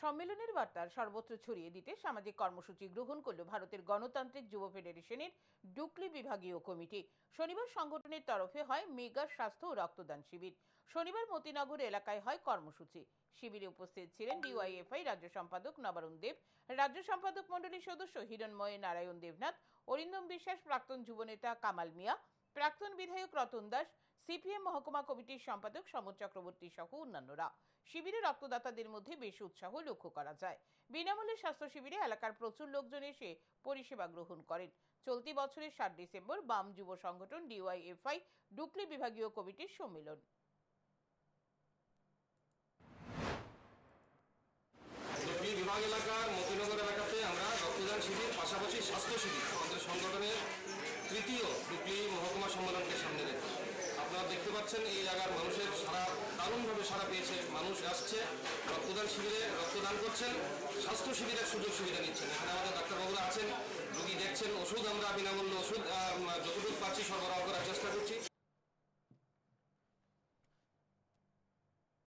সম্মেলনের বার্তা সর্বত্র ছড়িয়ে দিতে সামাজিক কর্মসূচি গ্রহণ করল ভারতের গণতান্ত্রিক যুব ফেডারেশনের ডুকলি বিভাগীয় কমিটি। শনিবার সংগঠনের তরফে হয় মেগা স্বাস্থ্য ও রক্তদান শিবির। শনিবার মতিনগর এলাকায় হয় কর্মসূচি। শিবিরে উপস্থিত ছিলেন ডিওয়াইএফআই রাজ্য সম্পাদক নবারুণ দেব, রাজ্য সম্পাদক মণ্ডলীর সদস্য হিরণময় নারায়ণ দেবনাথ, অরিন্দম বিশ্বাস, প্রাক্তন যুবনেতা কামাল মিয়া, প্রাক্তন বিধায়ক রতন দাস সিপিএম মহকুমা কমিটির সম্পাদক সমর চক্রবর্তী সহ অন্যান্যরা। শিবিরে রক্তদাতাদের মধ্যে বেশ উৎসাহ লক্ষ্য করা যায়। বিনামূল্যে স্বাস্থ্য শিবিরে এলাকার প্রচুর লোকজন এসে পরিষেবা গ্রহণ করেন। চলতি বছরের সাত ডিসেম্বর বাম যুব সংগঠন ডিওয়াইএফআই ডুকলি বিভাগীয় কমিটির সম্মেলন। বিভাগ এলাকার মতিনগর এলাকাতে আমরা রক্তদান শিবির, পাশাপাশি স্বাস্থ্য শিবির। পাচ্ছেন এই জায়গার মানুষের সারা দারুণভাবে সারা পেয়েছে, মানুষ আসছে, রক্তদান শিবিরে রক্তদান করছেন, স্বাস্থ্য শিবিরের সুযোগ সুবিধা নিচ্ছেন। এখানে আমাদের ডাক্তারবাবুরা আছেন, রুগী দেখছেন, ওষুধ আমরা বিনামূল্যে ওষুধ যতটুকু পাচ্ছি সরবরাহ করার চেষ্টা করছি।